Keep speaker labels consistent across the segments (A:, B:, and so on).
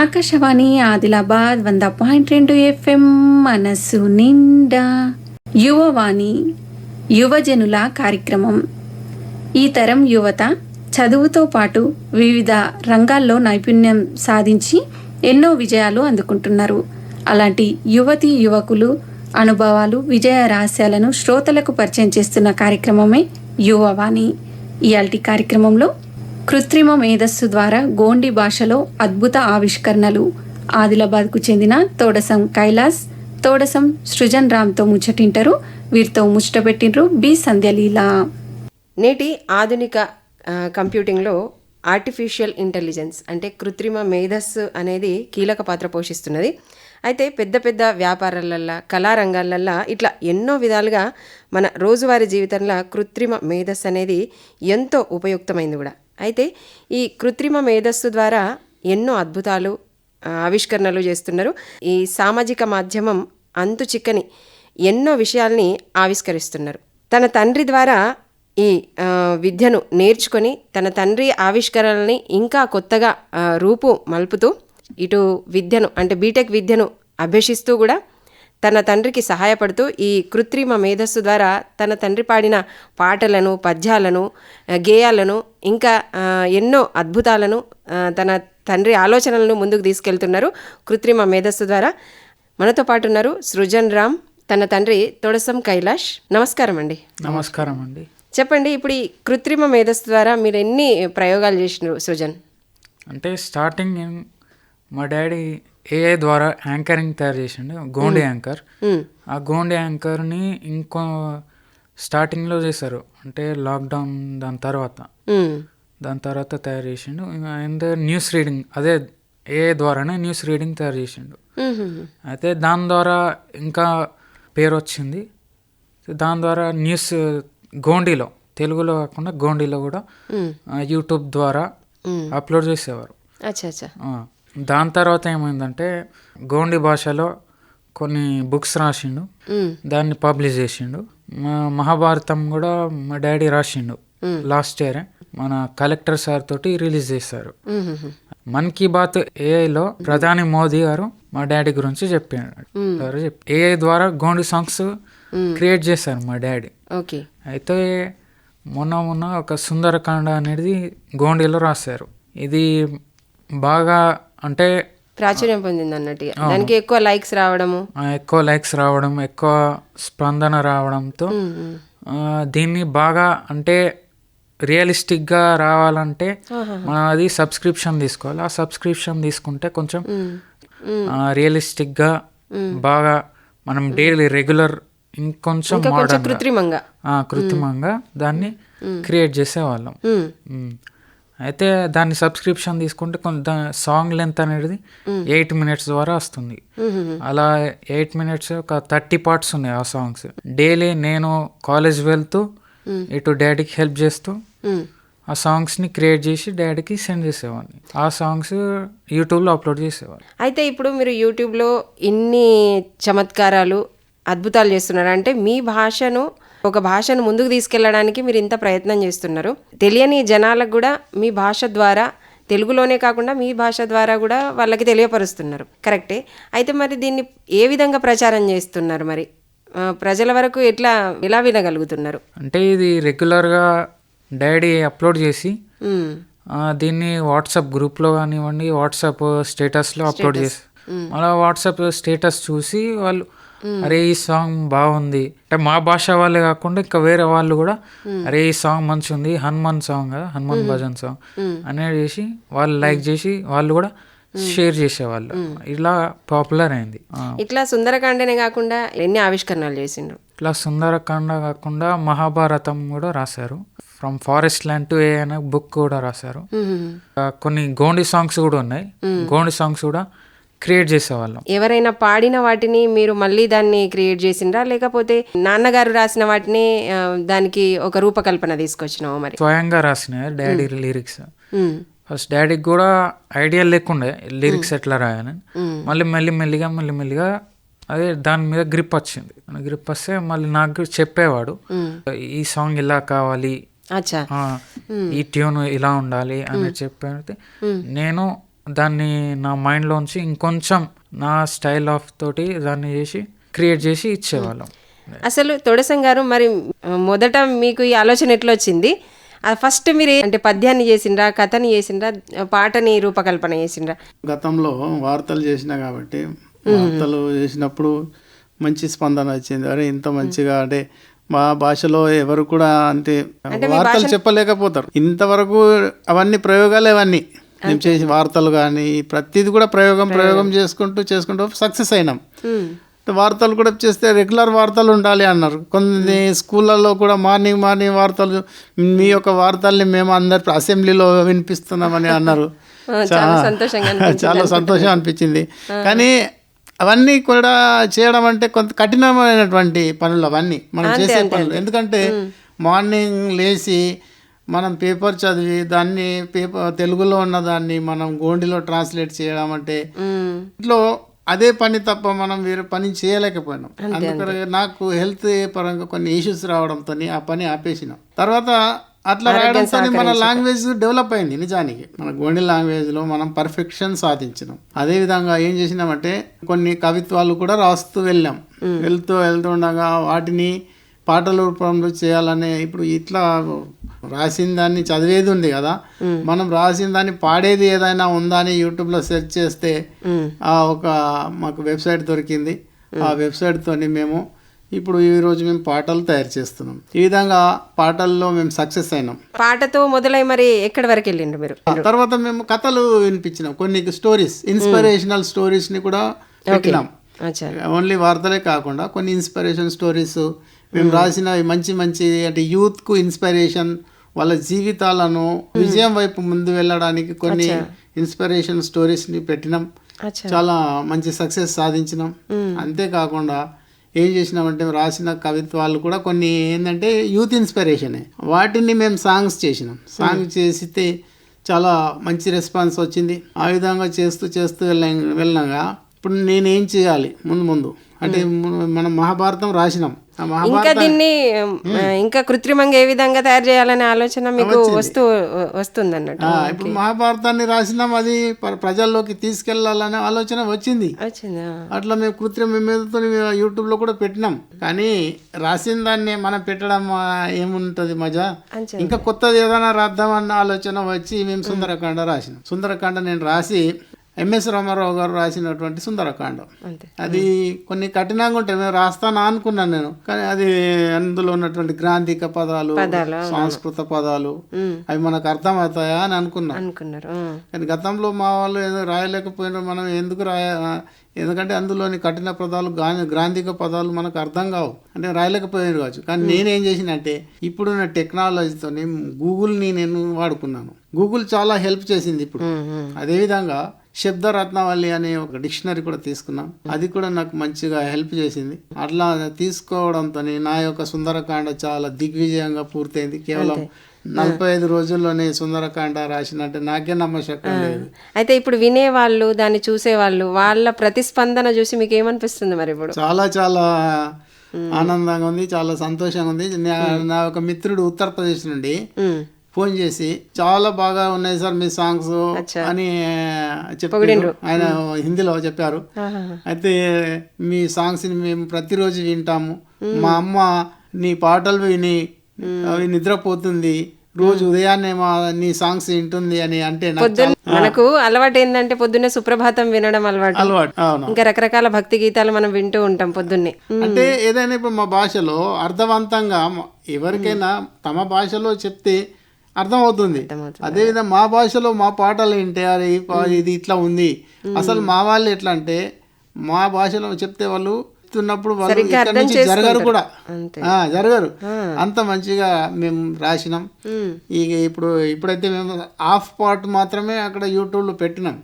A: ఆకాశవాణి ఆదిలాబాద్ వంద పాయింట్ రెండు ఎఫ్ఎం మనసు నిండా. యువవాణి యువజనుల కార్యక్రమం. ఈ తరం యువత చదువుతో పాటు వివిధ రంగాల్లో నైపుణ్యం సాధించి ఎన్నో విజయాలు అందుకుంటున్నారు. అలాంటి యువతి యువకులు అనుభవాలు విజయ రహస్యాలను శ్రోతలకు పరిచయం చేస్తున్న కార్యక్రమమే యువవాణి. ఇయాల్టి కార్యక్రమంలో కృత్రిమ మేధస్సు ద్వారా గోండి భాషలో అద్భుత ఆవిష్కరణలు. ఆదిలాబాద్కు చెందిన తోడసం కైలాస్ తోడసం సృజన్ రామ్తో ముచ్చటింటారు. వీరితో ముచ్చటపెట్టిండ్రు బి సంధ్యలీల.
B: నేటి ఆధునిక కంప్యూటింగ్లో ఆర్టిఫిషియల్ ఇంటెలిజెన్స్ అంటే కృత్రిమ మేధస్సు అనేది కీలక పాత్ర పోషిస్తున్నది. అయితే పెద్ద పెద్ద వ్యాపారాలల్లో కళారంగాలల్లో ఇట్లా ఎన్నో విధాలుగా మన రోజువారీ జీవితంలో కృత్రిమ మేధస్సు అనేది ఎంతో ఉపయుక్తమైంది కూడా. అయితే ఈ కృత్రిమ మేధస్సు ద్వారా ఎన్నో అద్భుతాలు ఆవిష్కరణలు చేస్తున్నారు. ఈ సామాజిక మాధ్యమం అంతు చిక్కని ఎన్నో విషయాల్ని ఆవిష్కరిస్తున్నారు. తన తండ్రి ద్వారా ఈ విద్యను నేర్చుకొని తన తండ్రి ఆవిష్కరణల్ని ఇంకా కొత్తగా రూపు మలుపుతూ ఇటు విద్యను అంటే బీటెక్ విద్యను అభ్యసిస్తూ కూడా తన తండ్రికి సహాయపడుతూ ఈ కృత్రిమ మేధస్సు ద్వారా తన తండ్రి పాడిన పాటలను పద్యాలను గేయాలను ఇంకా ఎన్నో అద్భుతాలను తన తండ్రి ఆలోచనలను ముందుకు తీసుకెళ్తున్నారు కృత్రిమ మేధస్సు ద్వారా. మనతో పాటు ఉన్నారు సృజన్ రామ్ తన తండ్రి తొడసం కైలాష్. నమస్కారం అండి.
C: నమస్కారం అండి.
B: చెప్పండి ఇప్పుడు ఈ కృత్రిమ మేధస్సు ద్వారా మీరు ఎన్ని ప్రయోగాలు చేసినారు సృజన్?
C: అంటే స్టార్టింగ్ మా డాడీ ఏఐ ద్వారా యాంకరింగ్ తయారు చేసిండు గోండి యాంకర్
B: మ్మ్.
C: ఆ గోండి యాంకర్ని ఇంకో స్టార్టింగ్లో చేశారు. అంటే లాక్డౌన్ దాని తర్వాత.
B: మ్మ్.
C: దాని తర్వాత తయారు చేసిండు. అండ్ న్యూస్ రీడింగ్ అదే ఏఐ ద్వారానే న్యూస్ రీడింగ్ తయారు చేసిండు. అయితే దాని ద్వారా ఇంకా పేరు వచ్చింది. దాని ద్వారా న్యూస్ గోండిలో తెలుగులో కాకుండా గోండిలో కూడా యూట్యూబ్ ద్వారా. అప్లోడ్ చేసేవారు.
B: అచ్చా అచ్చా.
C: ఆ, దాని తర్వాత ఏమైందంటే గోండి భాషలో కొన్ని బుక్స్ రాసిండు. దాన్ని పబ్లిష్ చేసిండు. మా మహాభారతం కూడా మా డాడీ రాసిండు. లాస్ట్ ఇయర్ మన కలెక్టర్ సార్ తోటి రిలీజ్ చేశారు. మన్ కీ బాత్ ఏఐలో ప్రధాని మోదీ గారు మా డాడీ గురించి చెప్పారు ఏఐ ద్వారా గోండి సాంగ్స్ క్రియేట్ చేశారు మా డాడీ.
B: ఓకే.
C: అయితే మొన్న మొన్న ఒక సుందరకాండ అనేది గోండిలో రాశారు. ఇది బాగా అంటే
B: ప్రాచుర్యం పొందింది అన్నట్టు దానికి ఎక్కువ లైక్స్ రావడము.
C: ఎక్కువ లైక్స్ రావడం ఎక్కువ స్పందన రావడంతో దీన్ని బాగా అంటే రియలిస్టిక్గా రావాలంటే మనం అది సబ్స్క్రిప్షన్ తీసుకోవాలి. ఆ సబ్స్క్రిప్షన్ తీసుకుంటే కొంచెం రియలిస్టిక్గా బాగా మనం డైలీ రెగ్యులర్ ఇంకొంచెం
B: కృత్రిమంగా.
C: కృత్రిమంగా దాన్ని క్రియేట్ చేసేవాళ్ళం. అయితే దాన్ని సబ్స్క్రిప్షన్ తీసుకుంటే కొంత సాంగ్ లెంత్ అనేది ఎయిట్ మినిట్స్ ద్వారా వస్తుంది. అలా ఎయిట్ మినిట్స్ ఒక థర్టీ పార్ట్స్ ఉన్నాయి ఆ సాంగ్స్. డైలీ నేను కాలేజ్ వెళ్తూ ఇటు డాడీకి హెల్ప్ చేస్తూ. ఆ సాంగ్స్ని క్రియేట్ చేసి డాడీకి సెండ్ చేసేవాడిని. ఆ సాంగ్స్ యూట్యూబ్లో అప్లోడ్ చేసేవాడిని.
B: అయితే ఇప్పుడు మీరు యూట్యూబ్లో ఇన్ని చమత్కారాలు అద్భుతాలు చేస్తున్నారు. అంటే మీ భాషను ఒక భాషను ముందుకు తీసుకెళ్ళడానికి మీరు ఇంత ప్రయత్నం చేస్తున్నారు. తెలియని జనాలకు కూడా మీ భాష ద్వారా తెలుగులోనే కాకుండా మీ భాష ద్వారా కూడా వాళ్ళకి తెలియపరుస్తున్నారు. కరెక్టే? అయితే మరి దీన్ని ఏ విధంగా ప్రచారం చేస్తున్నారు మరి? ప్రజల వరకు ఎట్లా ఎలా వినగలుగుతున్నారు?
C: అంటే ఇది రెగ్యులర్గా డాడీ అప్లోడ్ చేసి దీన్ని వాట్సాప్ గ్రూప్లో కానివ్వండి వాట్సాప్ స్టేటస్లో అప్లోడ్ చేసి మళ్ళీ వాట్సాప్ స్టేటస్ చూసి వాళ్ళు అరే ఈ సాంగ్ బాగుంది. అంటే మా భాష వాళ్ళే కాకుండా ఇంకా వేరే వాళ్ళు కూడా అరే ఈ సాంగ్ మంచి ఉంది హనుమాన్ సాంగ్ కదా హనుమాన్ భజన్ సాంగ్ అనేది చేసి వాళ్ళు లైక్ చేసి వాళ్ళు కూడా షేర్ చేసేవాళ్ళు. ఇలా పాపులర్ అయింది.
B: ఇట్లా సుందరకాండనే కాకుండా ఎన్ని ఆవిష్కరణలు చేసిండ్రు?
C: ఇట్లా సుందరకాండ కాకుండా మహాభారతం కూడా రాశారు. From forest land to a అనే బుక్ కూడా రాశారు. కొన్ని గోండి సాంగ్స్ కూడా ఉన్నాయి. గోండి సాంగ్స్ కూడా క్రియేట్ చేసేవాళ్ళం.
B: ఎవరైనా పాడిన వాటిని మీరు మళ్ళీ దాన్ని క్రియేట్ చేసిండ్రా? లేకపోతే నాన్నగారు రాసిన వాటిని దానికి ఒక రూపకల్పన తీసుకొచ్చినావు మరి?
C: స్వయంగా రాసినాయి డాడీ లిరిక్స్. ఫస్ట్ డాడీకి కూడా ఐడియా లేకుండే లిరిక్స్ ఎట్లా రాయాలని. మళ్ళీ మెల్లి మెల్లిగా మెల్లి మెల్లిగా అదే దాని మీద గ్రిప్ వచ్చింది. గ్రిప్ వస్తే మళ్ళీ నాకు చెప్పేవాడు ఈ సాంగ్ ఇలా కావాలి ఈ ట్యూన్ ఇలా ఉండాలి అని చెప్పి నేను దాన్ని నా మైండ్లోంచి ఇంకొంచెం నా స్టైల్ ఆఫ్ తోటి దాన్ని చేసి క్రియేట్ చేసి ఇచ్చేవాళ్ళం.
B: అసలు తొడసం గారు మరి మొదట మీకు ఈ ఆలోచన ఎట్లా వచ్చింది ఫస్ట్ మీరు అంటే పద్యాన్ని చేసిండ్రా కథని చేసిండ్రా పాటని రూపకల్పన చేసిండ్రా?
D: గతంలో వార్తలు చేసిన కాబట్టి వార్తలు చేసినప్పుడు మంచి స్పందన వచ్చింది. అరే ఇంత మంచిగా అంటే మా భాషలో ఎవరు కూడా అంటే వార్తలు చెప్పలేకపోతారు. ఇంతవరకు అవన్నీ ప్రయోగాలు అవన్నీ. మేము చేసి వార్తలు కానీ ప్రతిది కూడా ప్రయోగం ప్రయోగం. చేసుకుంటూ చేసుకుంటూ సక్సెస్ అయినాం. వార్తలు కూడా చేస్తే రెగ్యులర్ వార్తలు ఉండాలి అన్నారు. కొన్ని స్కూళ్ళల్లో కూడా మార్నింగ్ మార్నింగ్ వార్తలు మీ యొక్క వార్తల్ని మేము అందరు అసెంబ్లీలో వినిపిస్తున్నామని అన్నారు.
B: చాలా సంతోషంగా
D: చాలా సంతోషం అనిపించింది. కానీ అవన్నీ కూడా చేయడం అంటే కొంత కఠినమైనటువంటి పనులు అవన్నీ. మనం చేసే పనులు. ఎందుకంటే మార్నింగ్ లేచి మనం పేపర్ చదివి దాన్ని పేపర్ తెలుగులో ఉన్న దాన్ని మనం గోండిలో ట్రాన్స్లేట్ చేయడం అంటే ఇంట్లో అదే పని తప్ప మనం వేరే పని చేయలేకపోయినాం. అందుకని నాకు హెల్త్ పరంగా కొన్ని ఇష్యూస్ రావడంతో ఆ పని ఆపేసినాం. తర్వాత అట్లా రాయడంతో మన లాంగ్వేజ్ డెవలప్ అయింది నిజానికి. మన గోండి లాంగ్వేజ్లో మనం పర్ఫెక్షన్ సాధించినాం. అదే విధంగా ఏం చేసినామంటే కొన్ని కవిత్వాలు కూడా రాస్తూ వెళ్ళాం. వెళ్తూ వెళ్తూ ఉండగా వాటిని పాటల రూపంలో చేయాలనే ఇప్పుడు ఇట్లా రాసిన దాన్ని చదివేది ఉంది కదా. మనం రాసిన దాన్ని పాడేది ఏదైనా ఉందా అని యూట్యూబ్లో సెర్చ్ చేస్తే ఆ ఒక మాకు వెబ్సైట్ దొరికింది. ఆ వెబ్సైట్ తోని మేము ఇప్పుడు ఈ రోజు మేము పాటలు తయారు చేస్తున్నాం. ఈ విధంగా పాటల్లో మేము సక్సెస్ అయినాం.
B: పాటతో మొదలై మరి ఎక్కడి వరకు వెళ్ళిండ్రు మీరు?
D: తర్వాత మేము కథలు వినిపించినాం. కొన్ని స్టోరీస్ ఇన్స్పిరేషనల్ స్టోరీస్ని కూడా పెట్టినాం. ఓన్లీ వార్తలే కాకుండా కొన్ని ఇన్స్పిరేషన్ స్టోరీస్ మేము రాసిన మంచి మంచి అంటే యూత్కు ఇన్స్పిరేషన్ వాళ్ళ జీవితాలను విజయం వైపు ముందు వెళ్ళడానికి కొన్ని ఇన్స్పిరేషన్ స్టోరీస్ని పెట్టినాం చాలా మంచి సక్సెస్ సాధించినాం. అంతేకాకుండా ఏం చేసినామంటే రాసిన కవిత్వాలు కూడా కొన్ని ఏంటంటే యూత్ ఇన్స్పిరేషనే. వాటిని మేము సాంగ్స్ చేసినాం. సాంగ్ చేసితే చాలా మంచి రెస్పాన్స్ వచ్చింది. ఆ విధంగా చేస్తూ చేస్తూ వెళ్ళ వెళ్ళగా ఇప్పుడు నేనేం చేయాలి? ముందు ముందు. అంటే మనం మహాభారతం రాసినాం.
B: ఇంకా దీన్ని ఇంకా కృత్రిమంగా ఏ విధంగా తయారు చేయాలనే ఆలోచన మీకు వస్తూ వస్తుంది అన్నట్టు
D: ఇప్పుడు మహాభారతాన్ని రాసినాం అది ప్ర- ప్రజల్లోకి తీసుకెళ్ళాలనే ఆలోచన వచ్చింది. అట్లా మేము కృత్రిమ మీదతో యూట్యూబ్లో కూడా పెట్టినాం. కానీ రాసిన దాన్ని మనం పెట్టడం ఏముంటది మజా. ఇంకా కొత్తది ఏదైనా రాద్దామన్న ఆలోచన వచ్చి మేము సుందరకాండ రాసినాం. సుందరకాండ నేను రాసి ఎంఎస్ రామారావు గారు రాసినటువంటి సుందరకాండ. అది కొన్ని కఠినంగా ఉంటాయి. మేము రాస్తాను అనుకున్నాను నేను. కానీ అది అందులో ఉన్నటువంటి గ్రాంధిక పదాలు సంస్కృత పదాలు అవి మనకు అర్థమవుతాయా అని అనుకున్నాను.
B: అనుకున్నారు.
D: కానీ గతంలో మా వాళ్ళు ఏదో రాయలేకపోయినారు మనం ఎందుకు రాయ ఎందుకంటే అందులోని కఠిన పదాలు గ్రాంధిక పదాలు మనకు అర్థం కావు. అంటే రాయలేకపోయారు కావచ్చు. కానీ నేనేం చేసినంటే ఇప్పుడున్న టెక్నాలజీతో గూగుల్ని నేను వాడుకున్నాను. గూగుల్ చాలా హెల్ప్ చేసింది ఇప్పుడు. అదేవిధంగా శబ్ద రత్నావళి అనే ఒక డిక్షనరీ కూడా తీసుకున్నాం. అది కూడా నాకు మంచిగా హెల్ప్ చేసింది. అట్లా తీసుకోవడంతో నా యొక్క సుందరకాండ చాలా దిగ్విజయంగా పూర్తయింది. కేవలం నలభై ఐదు రోజుల్లోనే సుందరకాండ రాసినట్టే నాకే నమ్మశక్యం లేదు.
B: అయితే ఇప్పుడు వినేవాళ్ళు దాన్ని చూసేవాళ్ళు వాళ్ళ ప్రతిస్పందన చూసి మీకు ఏమనిపిస్తుంది మరి ఇప్పుడు?
D: చాలా చాలా ఆనందంగా ఉంది చాలా సంతోషంగా ఉంది. నా- ఒక మిత్రుడు ఉత్తరప్రదేశ్ నుండి. ఫోన్ చేసి చాలా బాగా ఉన్నాయి సార్ మీ సాంగ్స్ అని చెప్పారు. ఆయన హిందీలో చెప్పారు. అయితే మీ సాంగ్స్ని మేము ప్రతిరోజు వింటాము. మా అమ్మ నీ పాటలు విని అవి నిద్రపోతుంది. రోజు ఉదయాన్నే మా నీ సాంగ్స్ వింటుంది అని అంటే
B: మనకు అలవాటు ఏంటంటే పొద్దున్నే సుప్రభాతం వినడం అలవాటు.
D: అలవాటు
B: ఇంకా రకరకాల భక్తి గీతాలు మనం వింటూ ఉంటాం పొద్దున్నే.
D: అంటే ఏదైనా ఇప్పుడు మా భాషలో అర్థవంతంగా ఎవరికైనా తమ భాషలో చెప్తే అర్థమవుతుంది. అదేవిధంగా మా భాషలో మా పాటలు వింటే అరే ఇది ఇట్లా ఉంది. అసలు మా వాళ్ళు ఎట్లా అంటే మా భాషలో చెప్తే వాళ్ళు చెప్తున్నప్పుడు వాళ్ళు ఇక్కడ నుంచి జరగరు కూడా. జరగరు. అంత మంచిగా మేము రాసినాం. ఇక ఇప్పుడు ఇప్పుడైతే మేము హాఫ్ పార్ట్ మాత్రమే అక్కడ యూట్యూబ్లో పెట్టినాం.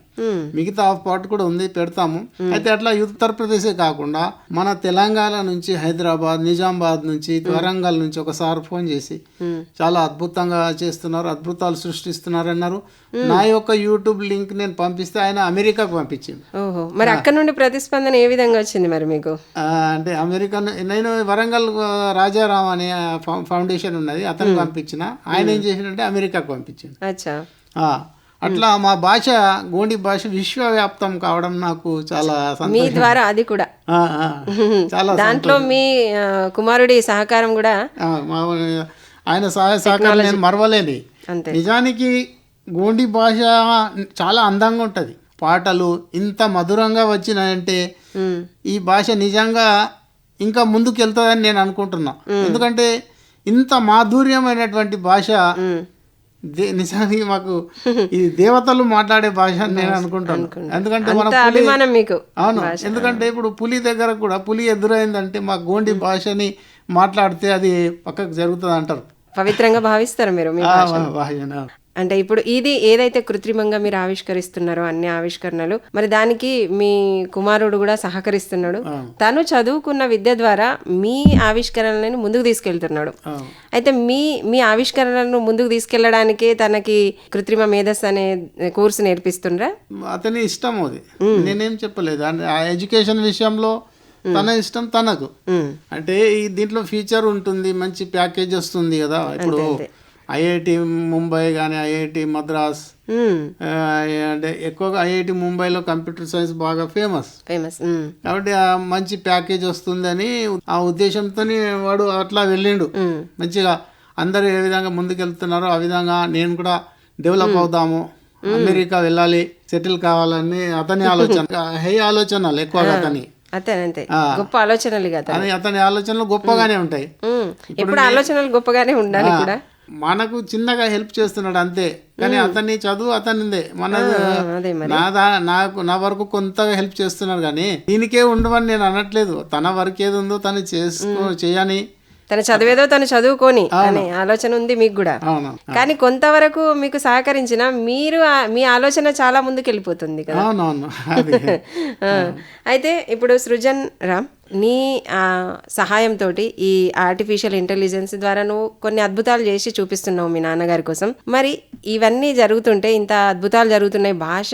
D: మిగతా హాఫ్ పార్ట్ కూడా ఉంది పెడతాము. అయితే అట్లా ఉత్తరప్రదేశే కాకుండా మన తెలంగాణ నుంచి హైదరాబాద్ నిజామాబాద్ నుంచి వరంగల్ నుంచి ఒకసారి ఫోన్ చేసి చాలా అద్భుతంగా చేస్తున్నారు అద్భుతాలు సృష్టిస్తున్నారు అన్నారు నా యొక్క యూట్యూబ్ లింక్ నేను పంపిస్తే ఆయన అమెరికాకు పంపించింది
B: మరి అక్కడ నుండి ప్రతిస్పందన ఏ విధంగా వచ్చింది మరి మీకు?
D: అంటే అమెరికా నేను వరంగల్ రాజారాం అనే ఫౌండేషన్ ఉన్నది అతను పంపించిన. ఆయన ఏం చేసిందంటే అమెరికాకు పంపించింది
B: అచ్చా.
D: అట్లా మా భాష గోండి భాష విశ్వవ్యాప్తం కావడం నాకు చాలా
B: మీ ద్వారా అది కూడా.
D: చాలా
B: దాంట్లో మీ కుమారుడి సహకారం కూడా
D: ఆయన సహాయ సహకారం నేను మరవలేని. నిజానికి గోండి భాష చాలా అందంగా ఉంటుంది. పాటలు ఇంత మధురంగా వచ్చినాయంటే ఈ భాష నిజంగా ఇంకా ముందుకు వెళ్తుందని నేను అనుకుంటున్నా. ఎందుకంటే ఇంత మాధుర్యమైనటువంటి భాష నిజానికి మాకు ఇది దేవతలు మాట్లాడే భాష అని నేను అనుకుంటాను. ఎందుకంటే మన
B: అభిమానం మీకు
D: అవును. ఎందుకంటే ఇప్పుడు పులి దగ్గర కూడా పులి ఎదురైందంటే మా గోండి భాషని మాట్లాడితే అది పక్కకు జరుగుతుంది అంటారు
B: పవిత్రంగా భావిస్తారు మీరు అంటే ఇప్పుడు ఇది ఏదైతే కృత్రిమంగా మీరు ఆవిష్కరిస్తున్నారో అన్ని ఆవిష్కరణలు మరి దానికి మీ కుమారుడు కూడా సహకరిస్తున్నాడు. తను చదువుకున్న విద్య ద్వారా మీ ఆవిష్కరణలను ముందుకు తీసుకెళ్తున్నాడు. అయితే మీ మీ ఆవిష్కరణలను ముందుకు తీసుకెళ్ళడానికే తనకి కృత్రిమ మేధస్సు అనే కోర్సు నేర్పిస్తుండ్రా?
D: అతని ఇష్టం అది. నేనేం చెప్పలేదు. ఆ ఎడ్యుకేషన్ విషయంలో తన ఇష్టం తనకు. అంటే ఈ దీంట్లో ఫీచర్ ఉంటుంది మంచి ప్యాకేజ్ వస్తుంది కదా. ఇప్పుడు ఐఐటి ముంబై కానీ ఐఐటి మద్రాస్ అంటే ఎక్కువగా ఐఐటి ముంబైలో కంప్యూటర్ సైన్స్ బాగా ఫేమస్.
B: ఫేమస్
D: కాబట్టి ఆ మంచి ప్యాకేజ్ వస్తుందని ఆ ఉద్దేశంతో వాడు అట్లా వెళ్ళిండు. మంచిగా అందరూ ఏ విధంగా ముందుకెళ్తున్నారో ఆ విధంగా నేను కూడా డెవలప్ అవుదాము అమెరికా వెళ్ళాలి సెటిల్ కావాలని అతని ఆలోచన హై ఆలోచనలు ఎక్కువగా అతని.
B: అంతే. గొప్ప ఆలోచనలు
D: అతని. ఆలోచనలు గొప్పగానే ఉంటాయి.
B: ఉమ్, ఎప్పుడు ఆలోచనలు గొప్పగానే ఉండాలి కూడా.
D: మనకు చిన్నగా హెల్ప్ చేస్తున్నాడు అంతే. కానీ అతని చదువు అతనిదే. మన
B: అదే
D: నా దా- నాకు నా వరకు కొంతగా హెల్ప్ చేస్తున్నాడు కానీ దీనికే ఉండవని నేను అనట్లేదు. తన వర్క్ ఏది ఉందో తను చేసుకో చేయని
B: తన చదివేదో తను చదువుకొని అనే ఆలోచన ఉంది మీకు కూడా. కానీ కొంతవరకు మీకు సహకరించిన మీరు మీ ఆలోచన చాలా ముందుకు వెళ్ళిపోతుంది కదా అయితే ఇప్పుడు సృజన్ రామ్ నీ సహాయంతో ఈ ఆర్టిఫిషియల్ ఇంటెలిజెన్స్ ద్వారా నువ్వు కొన్ని అద్భుతాలు చేసి చూపిస్తున్నావు మీ నాన్నగారి కోసం. మరి ఇవన్నీ జరుగుతుంటే ఇంత అద్భుతాలు జరుగుతున్నాయి. భాష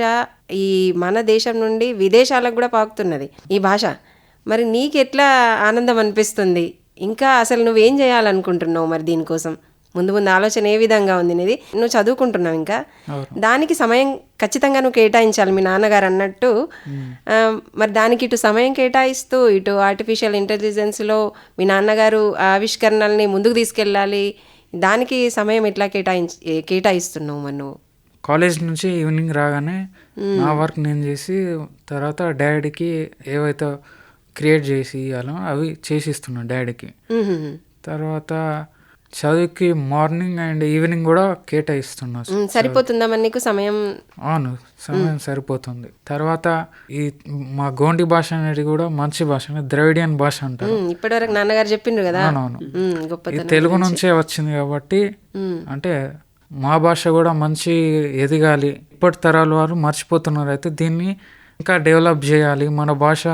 B: ఈ మన దేశం నుండి విదేశాలకు కూడా పాకుతున్నది ఈ భాష. మరి నీకు ఎట్లా ఆనందం అనిపిస్తుంది? ఇంకా అసలు నువ్వేం చేయాలనుకుంటున్నావు మరి దీనికోసం? ముందు ముందు ఆలోచన ఏ విధంగా ఉంది నీది? నువ్వు చదువుకుంటున్నావు ఇంకా. దానికి సమయం ఖచ్చితంగా నువ్వు కేటాయించాలి మీ నాన్నగారు అన్నట్టు. మరి దానికి ఇటు సమయం కేటాయిస్తూ ఇటు ఆర్టిఫిషియల్ ఇంటెలిజెన్స్లో మీ నాన్నగారు ఆవిష్కరణల్ని ముందుకు తీసుకెళ్ళాలి. దానికి సమయం ఎట్లా కేటాయించి కేటాయిస్తున్నావు మరి నువ్వు?
C: కాలేజ్ నుంచి ఈవినింగ్ రాగానే నా వర్క్ నేను చేసి తర్వాత డాడీకి ఏవైతే క్రియేట్ చేసి ఇవ్వాలో అవి చేసిస్తున్నాను డాడీకి. తర్వాత చదువుకి మార్నింగ్ అండ్ ఈవినింగ్ కూడా కేటాయిస్తున్నా.
B: సరిపోతుందా మరి నీకు సమయం?
C: అవును సమయం సరిపోతుంది. తర్వాత ఈ మా గోండి భాష అనేది కూడా మంచి భాష ద్రవిడియన్ భాష అంటారు.
B: ఇప్పటివరకు నాన్నగారు చెప్పిండ్రు కదా?
C: అవునవును
B: గొప్పతనం
C: తెలుగు నుంచే వచ్చింది కాబట్టి. అంటే మా భాష కూడా మంచి ఎదగాలి. ఇప్పటి తరాల వారు మర్చిపోతున్నారు. అయితే దీన్ని ఇంకా డెవలప్ చేయాలి. మన భాష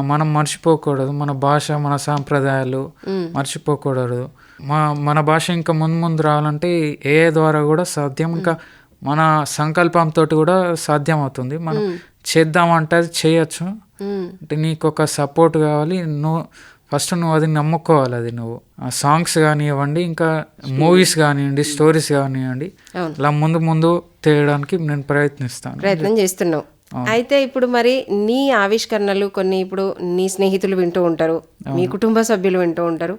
C: మనం మర్చిపోకూడదు. మన భాష మన సాంప్రదాయాలు మర్చిపోకూడదు. మా మన భాష ఇంకా ముందు ముందు రావాలంటే ఏ ద్వారా కూడా సాధ్యం. ఇంకా మన సంకల్పంతో కూడా సాధ్యం అవుతుంది. మనం చేద్దామంటే అది చేయొచ్చు. అంటే నీకు ఒక సపోర్ట్ కావాలి. నువ్వు ఫస్ట్ నువ్వు అది నమ్ముకోవాలి అది నువ్వు. ఆ సాంగ్స్ కానివ్వండి ఇంకా మూవీస్ కానివ్వండి స్టోరీస్ కానివ్వండి. అలా ముందు ముందు తేయడానికి నేను ప్రయత్నిస్తాను.
B: ప్రయత్నం చేస్తున్నావు. అయితే ఇప్పుడు మరి నీ ఆవిష్కరణలు కొన్ని ఇప్పుడు నీ స్నేహితులు వింటూ ఉంటారు మీ కుటుంబ సభ్యులు వింటూ ఉంటారు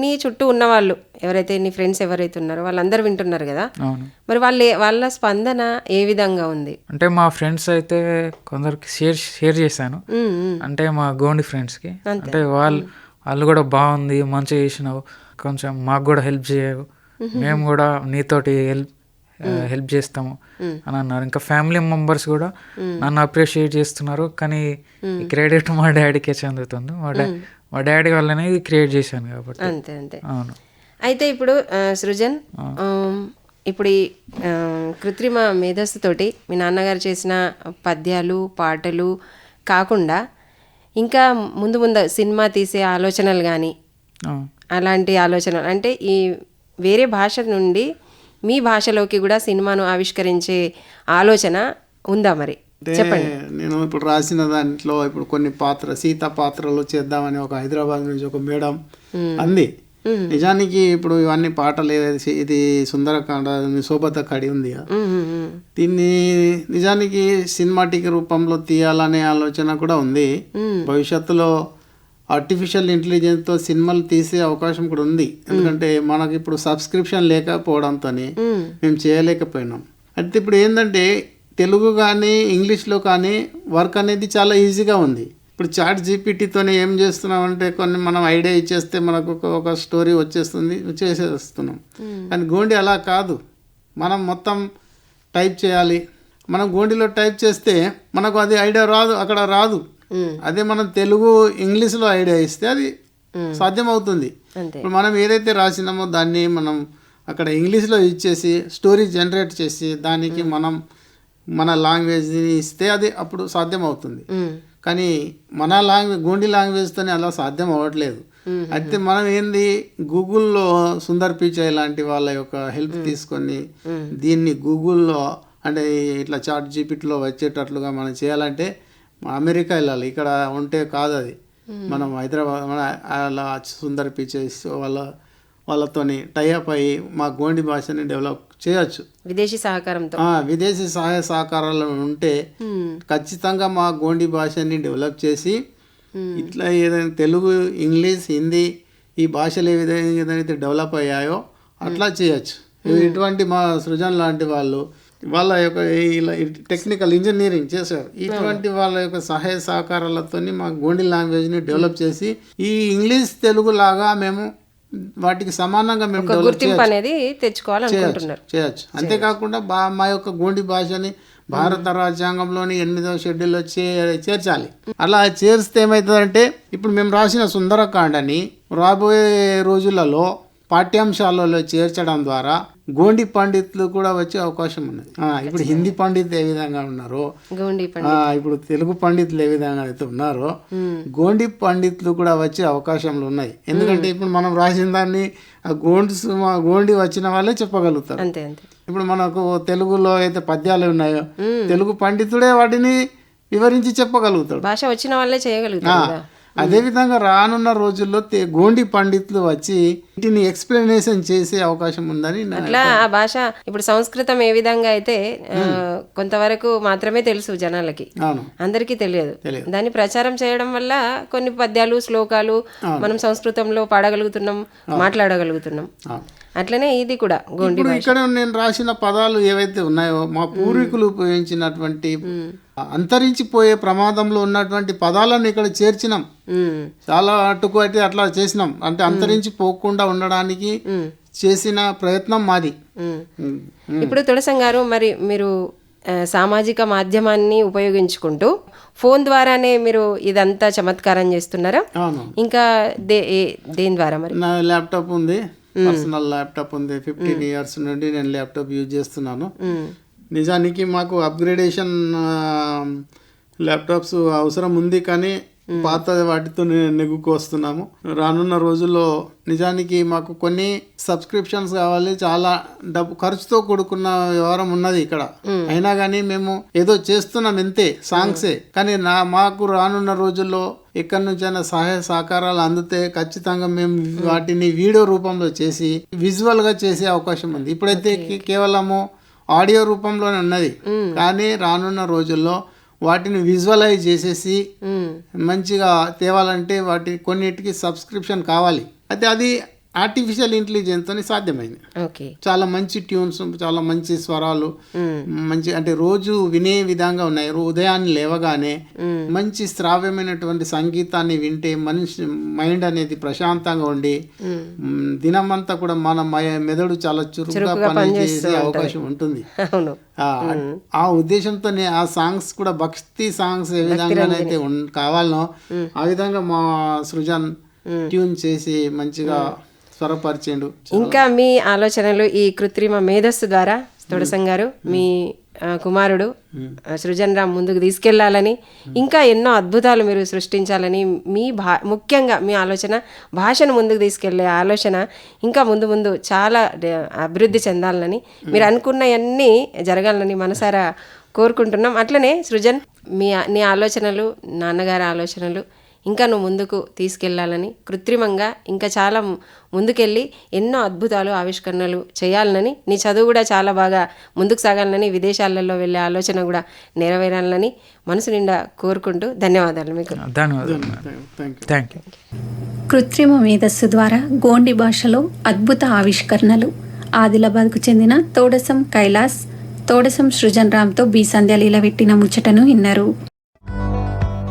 B: నీ చుట్టూ ఉన్న వాళ్ళు ఎవరైతే నీ ఫ్రెండ్స్ ఎవరైతే ఉన్నారో వాళ్ళందరూ వింటున్నారు కదా? మరి వాళ్ళ వాళ్ళ స్పందన ఏ విధంగా ఉంది?
C: అంటే మా ఫ్రెండ్స్ అయితే కొందరికి షేర్ షేర్ చేశాను. అంటే మా గోండి ఫ్రెండ్స్కి. అంటే వాళ్ళు వాళ్ళు కూడా బాగుంది మంచిగా చేసినావు కొంచెం మాకు కూడా హెల్ప్ చేయవు. మేము కూడా నీతోటి హెల్ప్ హెల్ప్ చేస్తాము అని అన్నారు. ఇంకా ఫ్యామిలీ మెంబర్స్ కూడా నన్ను అప్రిషియేట్ చేస్తున్నారు. కానీ క్రెడిట్ మా డాడీకే చెందుతుంది. మా డా మా డాడీ వల్లనే ఇది క్రియేట్ చేశాను కాబట్టి.
B: అంతే అంతే.
C: అవును.
B: అయితే ఇప్పుడు సృజన్ ఇప్పుడు ఈ కృత్రిమ మేధస్సుతోటి మీ నాన్నగారు చేసిన పద్యాలు పాటలు కాకుండా ఇంకా ముందు ముందు సినిమా తీసే ఆలోచనలు కానీ. అలాంటి ఆలోచనలు అంటే ఈ వేరే భాష నుండి మీ భాషలోకి కూడా సినిమాను ఆవిష్కరించే ఆలోచన ఉందా మరి? చెప్పండి.
D: నేను ఇప్పుడు రాసిన దాంట్లో ఇప్పుడు కొన్ని పాత్ర సీత పాత్రలు చేద్దామని ఒక హైదరాబాద్ నుంచి ఒక మేడం అంది. నిజానికి ఇప్పుడు ఇవన్నీ పాటలు ఏదైతే ఇది సుందరకాండ శోభత కడి ఉంది. దీన్ని నిజానికి సినిమాటిక్ రూపంలో తీయాలనే ఆలోచన కూడా ఉంది. భవిష్యత్తులో ఆర్టిఫిషియల్ ఇంటెలిజెన్స్తో సినిమాలు తీసే అవకాశం కూడా ఉంది. ఎందుకంటే మనకి ఇప్పుడు సబ్స్క్రిప్షన్ లేకపోవడంతో మేము. చేయలేకపోయినాం. అయితే ఇప్పుడు ఏంటంటే తెలుగు కానీ ఇంగ్లీష్లో కానీ వర్క్ అనేది చాలా ఈజీగా ఉంది. ఇప్పుడు చాట్ జీపీటీతోనే ఏం చేస్తున్నామంటే కొన్ని మనం ఐడియా ఇచ్చేస్తే మనకు ఒక- ఒక స్టోరీ వచ్చేస్తుంది చేసేస్తున్నాం. కానీ గోండి అలా కాదు. మనం మొత్తం టైప్ చేయాలి. మనం గోండిలో టైప్ చేస్తే మనకు అది ఐడియా రాదు అక్కడ రాదు. అదే మనం తెలుగు ఇంగ్లీష్లో ఐడియా ఇస్తే అది సాధ్యమవుతుంది. ఇప్పుడు మనం ఏదైతే రాసినామో దాన్ని మనం అక్కడ ఇంగ్లీష్లో ఇచ్చేసి స్టోరీ జనరేట్ చేసి దానికి మనం మన లాంగ్వేజ్ని ఇస్తే అది అప్పుడు సాధ్యం అవుతుంది కానీ మన లాంగ్వేజ్ గోండి లాంగ్వేజ్తోనే అలా సాధ్యం అవ్వట్లేదు అయితే మనం ఏంది గూగుల్లో సుందర్ పిచాయ్ లాంటి వాళ్ళ యొక్క హెల్ప్ తీసుకొని దీన్ని గూగుల్లో అంటే ఇట్లా చాట్ జీపీటీలో వచ్చేటట్లుగా మనం చేయాలంటే అమెరికా వెళ్ళాలి. ఇక్కడ ఉంటే కాదు అది. మనం హైదరాబాద్ మన అలా సుందర్ పిచైస్ వాళ్ళ వాళ్ళతోని టైఅప్ అయ్యి మా గోండి భాషని డెవలప్ చేయొచ్చు.
B: విదేశీ సహకారంతో.
D: విదేశీ సహాయ సహకారాలు ఉంటే ఖచ్చితంగా మా గోండి భాషని డెవలప్ చేసి ఇట్లా ఏదైనా తెలుగు ఇంగ్లీష్ హిందీ ఈ భాషలు ఏ విధంగా ఏదైతే డెవలప్ అయ్యాయో అట్లా చేయొచ్చు. ఇటువంటి మా సృజన్ లాంటి వాళ్ళు వాళ్ళ యొక్క ఇలా టెక్నికల్ ఇంజనీరింగ్ చేశారు. ఇటువంటి వాళ్ళ యొక్క సహాయ సహకారాలతోని మా గోండి లాంగ్వేజ్ని డెవలప్ చేసి ఈ ఇంగ్లీష్ తెలుగు లాగా మేము వాటికి సమానంగా మేము
B: గుర్తింపు అనేది తెచ్చుకోవాలనుకుంటున్నారు.
D: చేయొచ్చు అంతేకాకుండా బా మా యొక్క గోండి భాషని భారత రాజ్యాంగంలోని ఎనిమిదవ షెడ్యూల్లో చే చేర్చాలి. అలా చేర్స్తే ఏమవుతుందంటే ఇప్పుడు మేము రాసిన సుందరకాండని రాబోయే రోజులలో పాఠ్యాంశాలలో చేర్చడం ద్వారా గోండి పండితులు కూడా వచ్చే అవకాశం ఉన్నది. ఇప్పుడు హిందీ పండితులు ఏ విధంగా ఉన్నారో ఇప్పుడు తెలుగు పండితులు ఏ విధంగా అయితే ఉన్నారో గోండి పండితులు కూడా వచ్చే అవకాశాలు ఉన్నాయి. ఎందుకంటే ఇప్పుడు మనం రాసిన దాన్ని ఆ గోండి గోండి వచ్చిన వాళ్ళే చెప్పగలుగుతారు. ఇప్పుడు మనకు తెలుగులో అయితే పద్యాలు ఉన్నాయో తెలుగు పండితుడే వాటిని వివరించి చెప్పగలుగుతాడు.
B: భాష వచ్చిన వాళ్ళే చేయగలుగుతారు
D: అదేవిధంగా రానున్న రోజుల్లో గోండి పండితులు వచ్చి వీటిని ఎక్స్ప్లెనేషన్ చేసే అవకాశం ఉందని
B: అట్లా ఆ భాష ఇప్పుడు సంస్కృతం ఏ విధంగా అయితే కొంతవరకు మాత్రమే తెలుసు జనాలకి. అందరికీ తెలియదు. దాన్ని ప్రచారం చేయడం వల్ల కొన్ని పద్యాలు శ్లోకాలు మనం సంస్కృతంలో పాడగలుగుతున్నాం మాట్లాడగలుగుతున్నాం. అట్లనే ఇది కూడా గోండి
D: ఇక్కడ నేను రాసిన పదాలు ఏవైతే ఉన్నాయో మా పూర్వీకులు ఉపయోగించినటువంటి అంతరించిపోయే ప్రమాదంలో ఉన్నటువంటి పదాలను ఇక్కడ చేర్చినాం. చాలా అటుకు అయితే అట్లా చేసినాం. అంటే అంతరించిపోకుండా ఉండడానికి చేసిన ప్రయత్నం మాది.
B: ఇప్పుడు తులసం గారు మరి మీరు సామాజిక మాధ్యమాన్ని ఉపయోగించుకుంటూ ఫోన్ ద్వారానే మీరు ఇదంతా చమత్కారం చేస్తున్నారా? ఇంకా దే దేని ద్వారా మరి?
D: నా ల్యాప్టాప్ ఉంది. పర్సనల్ ల్యాప్టాప్ ఉంది. ఫిఫ్టీన్ ఇయర్స్ నుండి నేను ల్యాప్టాప్ యూజ్ చేస్తున్నాను. నిజానికి మాకు అప్గ్రేడేషన్ ల్యాప్టాప్స్ అవసరం ఉంది కానీ పాత వాటితో నే- నెగ్గుకు వస్తున్నాము రానున్న రోజుల్లో నిజానికి మాకు కొన్ని సబ్స్క్రిప్షన్స్ కావాలి. చాలా డబ్బు ఖర్చుతో కూడుకున్న వ్యవహారం ఉన్నది ఇక్కడ. అయినా కానీ మేము ఏదో చేస్తున్నాం ఎంతే సాంగ్సే. కానీ నా మాకు రానున్న రోజుల్లో ఎక్కడి నుంచైనా సహాయ సహకారాలు అందితే ఖచ్చితంగా మేము వాటిని వీడియో రూపంలో చేసి విజువల్గా చేసే అవకాశం ఉంది. ఇప్పుడైతే కేవలము ఆడియో రూపంలోనే ఉన్నది. కానీ రానున్న రోజుల్లో వాటిని విజువలైజ్ చేసేసి మంచిగా తేవాలంటే వాటి కొన్నిటికి సబ్స్క్రిప్షన్ కావాలి. అయితే అది ఆర్టిఫిషియల్ ఇంటెలిజెన్స్తో సాధ్యమైంది.
B: ఓకే.
D: చాలా మంచి ట్యూన్స్ చాలా మంచి స్వరాలు మంచి అంటే రోజు వినే విధంగా ఉన్నాయి. ఉదయాన్నే లేవగానే మంచి శ్రావ్యమైనటువంటి సంగీతాన్ని వింటే మనిషి మైండ్ అనేది ప్రశాంతంగా ఉండి దినమంతా కూడా మన మెదడు చాలా చురుకుగా పనిచేసే అవకాశం ఉంటుంది. ఆ ఉద్దేశంతోనే ఆ సాంగ్స్ కూడా భక్తి సాంగ్స్ ఏ విధంగానైతే కావాలనో ఆ విధంగా మా సృజన్ ట్యూన్ చేసి మంచిగా స్వరపరిచిండు
B: ఇంకా మీ ఆలోచనలు ఈ కృత్రిమ మేధస్సు ద్వారా తుడసం గారు మీ కుమారుడు సృజన్ రామ్ ముందుకు తీసుకెళ్ళాలని ఇంకా ఎన్నో అద్భుతాలు మీరు సృష్టించాలని మీ భా ముఖ్యంగా మీ ఆలోచన భాషను ముందుకు తీసుకెళ్ళే ఆలోచన ఇంకా ముందు ముందు చాలా అభివృద్ధి చెందాలని మీరు అనుకున్నవన్నీ జరగాలని మనసారా కోరుకుంటున్నాం. అట్లనే సృజన్ మీ నీ ఆలోచనలు నాన్నగారి ఆలోచనలు ఇంకా నువ్వు ముందుకు తీసుకెళ్ళాలని కృత్రిమంగా ఇంకా చాలా ముందుకెళ్ళి ఎన్నో అద్భుతాలు ఆవిష్కరణలు చేయాలనని నీ చదువు కూడా చాలా బాగా ముందుకు సాగాలని విదేశాలలో వెళ్ళే ఆలోచన కూడా నెరవేరాలని మనసు నిండా కోరుకుంటూ ధన్యవాదాలు మీకు.
C: ధన్యవాదాలు
A: కృత్రిమ మేధస్సు ద్వారా గోండి భాషలో అద్భుత ఆవిష్కరణలు. ఆదిలాబాద్కు చెందిన తోడసం కైలాస్ తోడసం సృజన్ రామ్తో బి సంధ్యాలీల పెట్టిన ముచ్చటను విన్నారు.